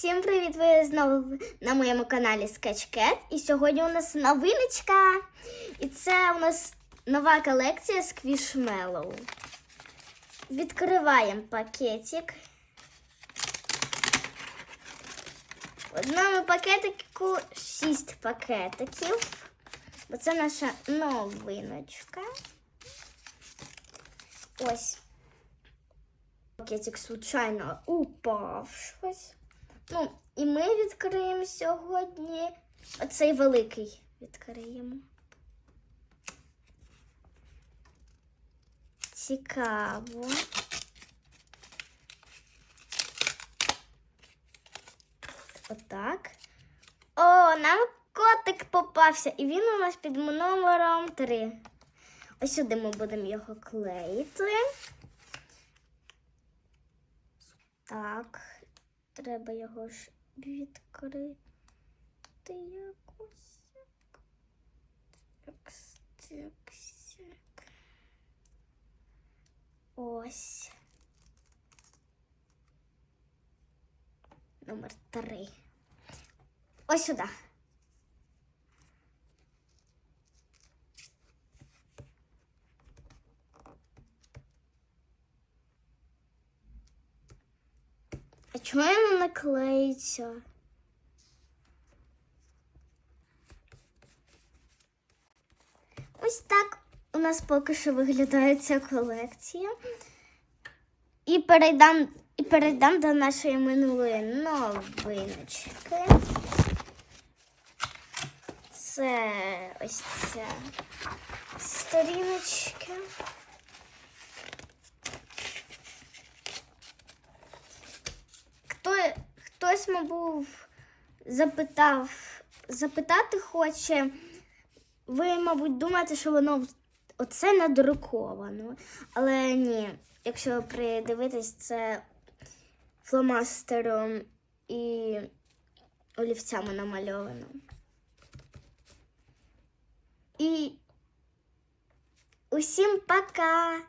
Всім привіт! Ви знову на моєму каналі Sketchcat. І сьогодні у нас новиночка. І це у нас нова колекція Squishmallow. Відкриваємо пакетик. В одному пакетику 6 пакетиків. Бо це наша новиночка. Ось. Пакетик случайно упав щось. Ну, і ми відкриємо сьогодні оцей великий відкриємо. Цікаво. Отак. О, нам котик попався, і він у нас під номером 3. Ось сюди ми будемо його клеїти. Так, треба його ж відкрити якось. Так, так, так. Ось. Номер три. Ось сюди. Чому він не клеїться? Ось так у нас поки що виглядає ця колекція. І перейдемо і перейдем до нашої минулої новиночки. Це ось ця сторіночка. Хтось, мабуть, запитав, запитати хоче. Ви, мабуть, думаєте, що воно оце надруковано. Але ні, якщо ви придивитесь, це фломастером і олівцями намальовано. І усім пока!